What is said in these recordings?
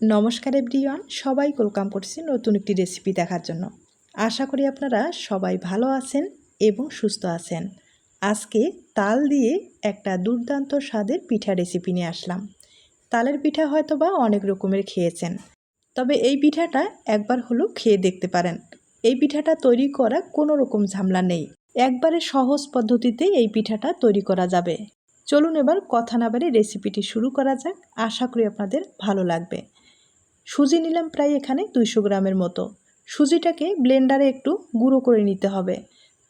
নমস্কার এভরিওয়ান, সবাই ওয়েলকাম করছি নতুন একটি রেসিপি দেখার জন্য। আশা করি আপনারা সবাই ভালো আছেন এবং সুস্থ আছেন। আজকে তাল দিয়ে একটা দুর্দান্ত স্বাদের পিঠা রেসিপি নিয়ে আসলাম। তালের পিঠা হয়তো বা অনেক রকমের খেয়েছেন, তবে এই পিঠাটা একবার হলেও খেয়ে দেখতে পারেন। এই পিঠাটা তৈরি করা কোনো রকম ঝামেলা নেই। একবারে সহজ পদ্ধতিতে এই পিঠাটা তৈরি করা যাবে। চলুন এবার কথা না বাড়ি রেসিপিটি শুরু করা যাক। আশা করি আপনাদের ভালো লাগবে। সুজি নিলাম প্রায় এখানে দুইশো গ্রামের মতো। সুজিটাকে ব্লেন্ডারে একটু গুঁড়ো করে নিতে হবে।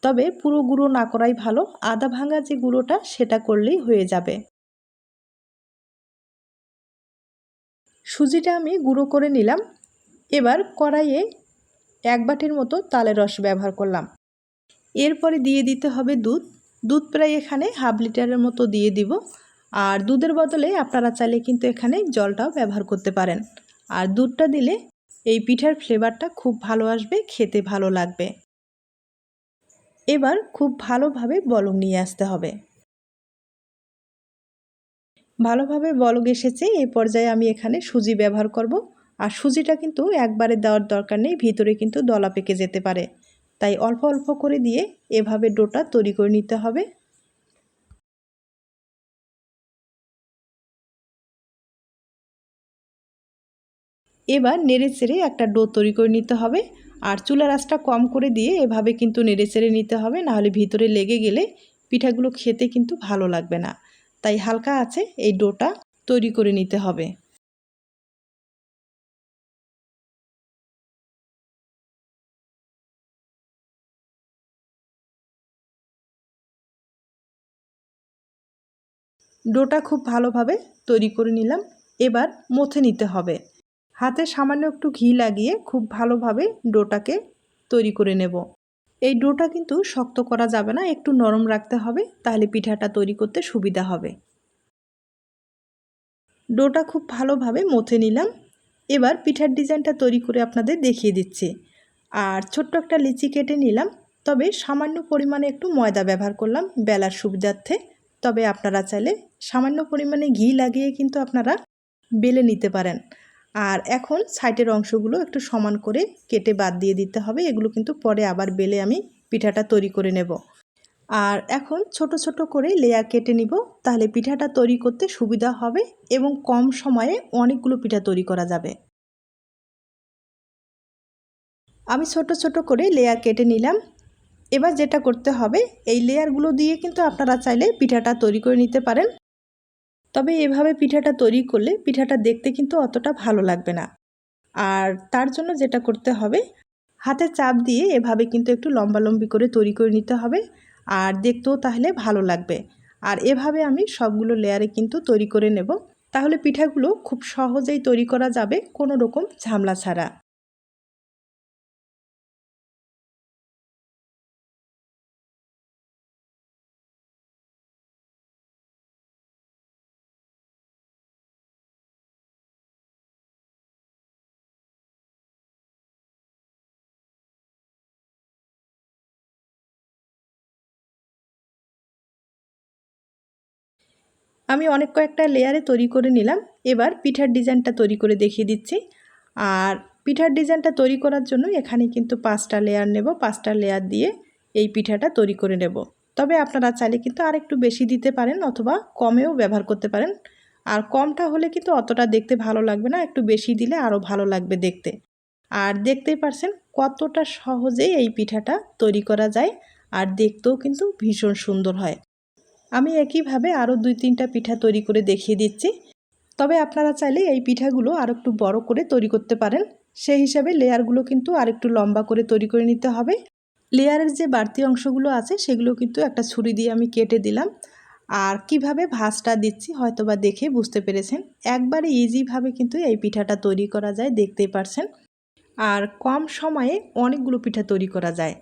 তবে পুরো গুঁড়ো না করাই ভালো, আদা ভাঙা যে গুঁড়োটা সেটা করলেই হয়ে যাবে। সুজিটা আমি গুঁড়ো করে নিলাম। এবার কড়াইয়ে এক বাটির মতো তালের রস ব্যবহার করলাম। এরপরে দিয়ে দিতে হবে দুধ। দুধ প্রায় এখানে হাফ লিটারের মতো দিয়ে দিব। আর দুধের বদলে আপনারা চাইলে কিন্তু এখানে জলটাও ব্যবহার করতে পারেন। আর দুধটা দিলে এই পিঠার ফ্লেভারটা খুব ভালো আসবে, খেতে ভালো লাগবে। এবার খুব ভালোভাবে বলক নিয়ে আসতে হবে। ভালোভাবে বলক এসেছে এই পর্যায়ে আমি এখানে সুজি ব্যবহার করব। আর সুজিটা কিন্তু একবারে দেওয়ার দরকার নেই, ভিতরে কিন্তু দলা পেকে যেতে পারে। তাই অল্প অল্প করে দিয়ে এভাবে ডোটা তৈরি করে নিতে হবে। এবার নেড়ে চেড়ে একটা ডো তৈরি করে নিতে হবে। আর চুলার আঁচটা কম করে দিয়ে এভাবে কিন্তু নেড়ে চেড়ে নিতে হবে, নাহলে ভিতরে লেগে গেলে পিঠাগুলো খেতে কিন্তু ভালো লাগবে না। তাই হালকা আছে এই ডোটা তৈরি করে নিতে হবে। ডোটা খুব ভালোভাবে তৈরি করে নিলাম। এবার মথে নিতে হবে। হাতে সামান্য একটু ঘি লাগিয়ে খুব ভালোভাবে ডোটাকে তৈরি করে নেব। এই ডোটা কিন্তু শক্ত করা যাবে না, একটু নরম রাখতে হবে, তাহলে পিঠাটা তৈরি করতে সুবিধা হবে। ডোটা খুব ভালোভাবে মথে নিলাম। এবার পিঠার ডিজাইনটা তৈরি করে আপনাদের দেখিয়ে দিচ্ছি। আর ছোট্ট একটা লিচি কেটে নিলাম, তবে সামান্য পরিমাণে একটু ময়দা ব্যবহার করলাম বেলার সুবিধার্থে। তবে আপনারা চাইলে সামান্য পরিমাণে ঘি লাগিয়ে কিন্তু আপনারা বেলে নিতে পারেন। আর এখন সাইডের অংশগুলো একটু সমান করে কেটে বাদ দিয়ে দিতে হবে। এগুলো কিন্তু পরে আবার বেলে আমি পিঠাটা তৈরি করে নেব। আর এখন ছোট ছোট করে লেয়ার কেটে নিব। তাহলে পিঠাটা তৈরি করতে সুবিধা হবে এবং কম সময়ে অনেকগুলো পিঠা তৈরি করা যাবে। আমি ছোট ছোট করে লেয়ার কেটে নিলাম। এবার যেটা করতে হবে, এই লেয়ারগুলো দিয়ে কিন্তু আপনারা চাইলে পিঠাটা তৈরি করে নিতে পারেন। তবে এভাবে পিঠাটা তৈরি করলে পিঠাটা দেখতে কিন্তু অতটা ভালো লাগবে না। আর তার জন্য যেটা করতে হবে, হাতে চাপ দিয়ে এভাবে কিন্তু একটু লম্বালম্বি করে তৈরি করে নিতে হবে আর দেখতেও তাহলে ভালো লাগবে। আর এভাবে আমি সবগুলো লেয়ারে কিন্তু তৈরি করে নেব। তাহলে পিঠাগুলো খুব সহজেই তৈরি করা যাবে, কোনো রকম ঝামলা ছাড়া। আমি অনেক কয়েকটা লেয়ারে তৈরি করে নিলাম। এবার পিঠার ডিজাইনটা তৈরি করে দেখিয়ে দিচ্ছি। আর পিঠার ডিজাইনটা তৈরি করার জন্য এখানে কিন্তু পাঁচটা লেয়ার নেব। পাঁচটা লেয়ার দিয়ে এই পিঠাটা তৈরি করে নেব। তবে আপনারা চাইলে কিন্তু আর একটু বেশি দিতে পারেন অথবা কমেও ব্যবহার করতে পারেন। আর কমটা হলে কিন্তু অতটা দেখতে ভালো লাগবে না। একটু বেশি দিলে আরও ভালো লাগবে দেখতে। আর দেখতেই পারছেন কতটা সহজেই এই পিঠাটা তৈরি করা যায়। আর দেখতেও কিন্তু ভীষণ সুন্দর হয়। আমি একইভাবে আরও দুই তিনটা পিঠা তৈরি করে দেখিয়ে দিচ্ছি। তবে আপনারা চাইলে এই পিঠাগুলো আর একটু বড় করে তৈরি করতে পারেন। সেই হিসাবে লেয়ারগুলো কিন্তু আর একটু লম্বা করে তৈরি করে নিতে হবে। লেয়ারের যে বাড়তি অংশগুলো আছে, সেগুলো কিন্তু একটা ছুরি দিয়ে আমি কেটে দিলাম। আর কীভাবে ভাজটা দিচ্ছি হয়তো বা দেখে বুঝতে পেরেছেন। একবারে ইজিভাবে কিন্তু এই পিঠাটা তৈরি করা যায়, দেখতেই পারছেন। আর কম সময়ে অনেকগুলো পিঠা তৈরি করা যায়।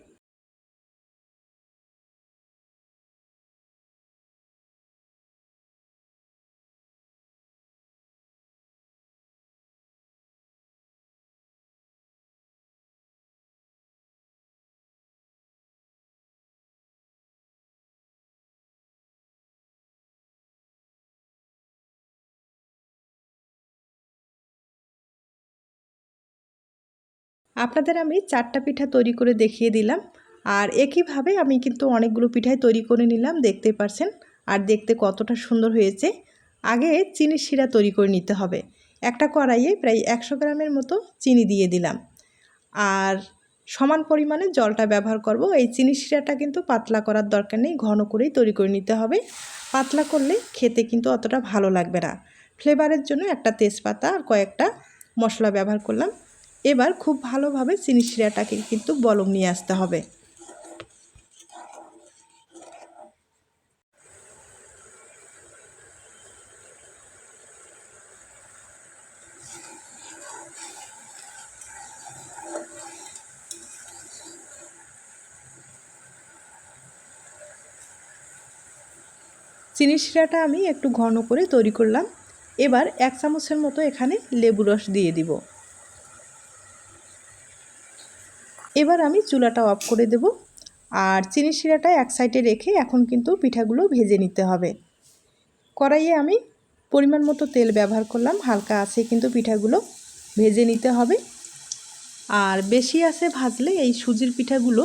আপনাদের আমি চারটা পিঠা তৈরি করে দেখিয়ে দিলাম। আর একইভাবে আমি কিন্তু অনেকগুলো পিঠাই তৈরি করে নিলাম, দেখতে পারছেন? আর দেখতে কতটা সুন্দর হয়েছে। আগে চিনির শিরা তৈরি করে নিতে হবে। একটা কড়াইয়ে প্রায় একশো গ্রামের মতো চিনি দিয়ে দিলাম। আর সমান পরিমাণে জলটা ব্যবহার করব। এই চিনি শিরাটা কিন্তু পাতলা করার দরকার নেই, ঘন করেই তৈরি করে নিতে হবে। পাতলা করলে খেতে কিন্তু অতটা ভালো লাগবে না। ফ্লেভারের জন্য একটা তেজপাতা আর কয়েকটা মশলা ব্যবহার করলাম। এবার খুব ভালোভাবে চিনি শিরাটাকে কিন্তু বলম নিয়ে আসতে হবে। চিনি শিরাটা আমি একটু ঘন করে তৈরি করলাম। এবার এক চামচের মতো এখানে লেবু রস দিয়ে দিব। এবার আমি চুলাটা অফ করে দেব আর চিনি শিরাটা এক সাইডে রেখে এখন কিন্তু পিঠাগুলো ভেজে নিতে হবে। কড়াইয়ে আমি পরিমাণ মতো তেল ব্যবহার করলাম, হালকা আছে কিন্তু পিঠাগুলো ভেজে নিতে হবে। আর বেশি আছে ভাজলে এই সুজির পিঠাগুলো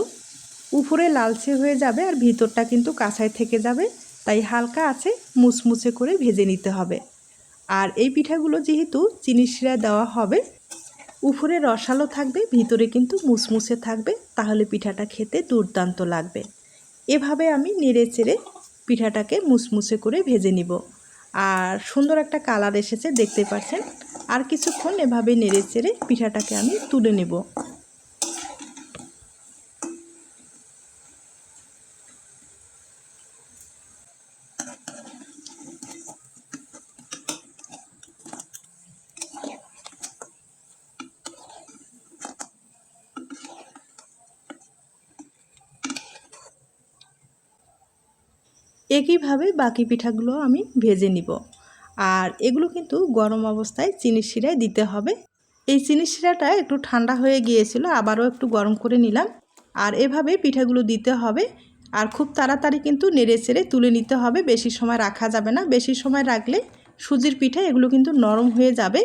উপরে লালচে হয়ে যাবে আর ভিতরটা কিন্তু কাঁচায় থেকে যাবে, তাই হালকা আছে মুচমুচে করে ভেজে নিতে হবে। আর এই পিঠাগুলো যেহেতু চিনি শিরা দেওয়া হবে উপরে রসালো থাকবে, ভিতরে কিন্তু মুসমুসে থাকবে, তাহলে পিঠাটা খেতে দুর্দান্ত লাগবে। এভাবে আমি নেড়ে চেড়ে পিঠাটাকে মুসমুসে করে ভেজে নিব। আর সুন্দর একটা কালার এসেছে, দেখতে পাচ্ছেন? আর কিছুক্ষণ এভাবে নেড়ে চেড়ে পিঠাটাকে আমি তুলে নেব। একইভাবে বাকি পিঠাগুলো আমি ভেজে নিব। আর এগুলো কিন্তু গরম অবস্থায় চিনির শিরায় দিতে হবে। এই চিনির শিরাটা একটু ঠান্ডা হয়ে গিয়েছিল, আবারও একটু গরম করে নিলাম। আর এভাবে পিঠাগুলো দিতে হবে। আর খুব তাড়াতাড়ি কিন্তু নেড়ে চেড়ে তুলে নিতে হবে, বেশি সময় রাখা যাবে না। বেশি সময় রাখলে সুজির পিঠা এগুলো কিন্তু নরম হয়ে যাবে।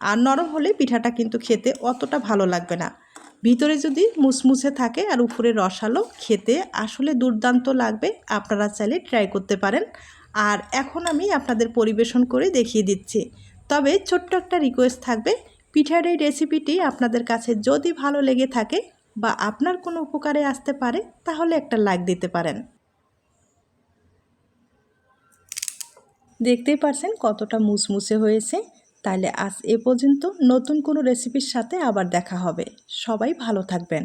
আর নরম হলে পিঠাটা কিন্তু খেতে অতটা ভালো লাগবে না। ভিতরে যদি মুসমুসে থাকে আর উপরে রসালো, খেতে আসলে দুর্দান্ত লাগবে। আপনারা চাইলে ট্রাই করতে পারেন। আর এখন আমি আপনাদের পরিবেশন করে দেখিয়ে দিচ্ছি। তবে ছোট্ট একটা রিকোয়েস্ট থাকবে। পিঠার এই রেসিপিটি আপনাদের কাছে যদি ভালো লেগে থাকে বা আপনার কোনো উপকারে আসতে পারে, তাহলে একটা লাইক দিতে পারেন। দেখতেই পারছেন কতটা মুসমুসে হয়েছে। তাহলে আজ এ পর্যন্ত নতুন কোনো রেসিপির সাথে আবার দেখা হবে। সবাই ভালো থাকবেন।